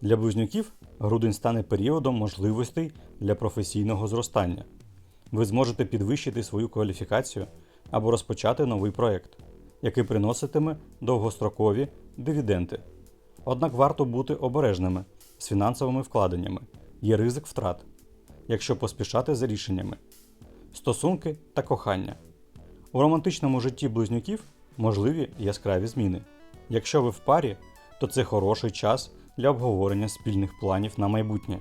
Для близнюків грудень стане періодом можливостей для професійного зростання. Ви зможете підвищити свою кваліфікацію або розпочати новий проєкт, який приноситиме довгострокові дивіденди. Однак варто бути обережними з фінансовими вкладеннями, є ризик втрат, якщо поспішати за рішеннями. Стосунки та кохання. У романтичному житті близнюків можливі яскраві зміни. Якщо ви в парі, то це хороший час для обговорення спільних планів на майбутнє.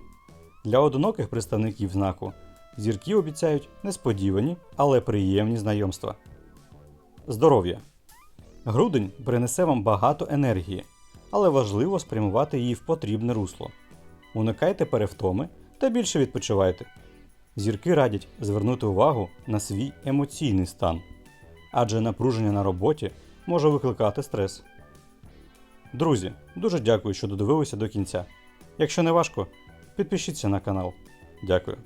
Для одиноких представників знаку зірки обіцяють несподівані, але приємні знайомства. Здоров'я. Грудень принесе вам багато енергії, але важливо спрямувати її в потрібне русло. Уникайте перевтоми та більше відпочивайте. Зірки радять звернути увагу на свій емоційний стан, адже напруження на роботі може викликати стрес. Друзі, дуже дякую, що додивилися до кінця. Якщо не важко, підпишіться на канал. Дякую.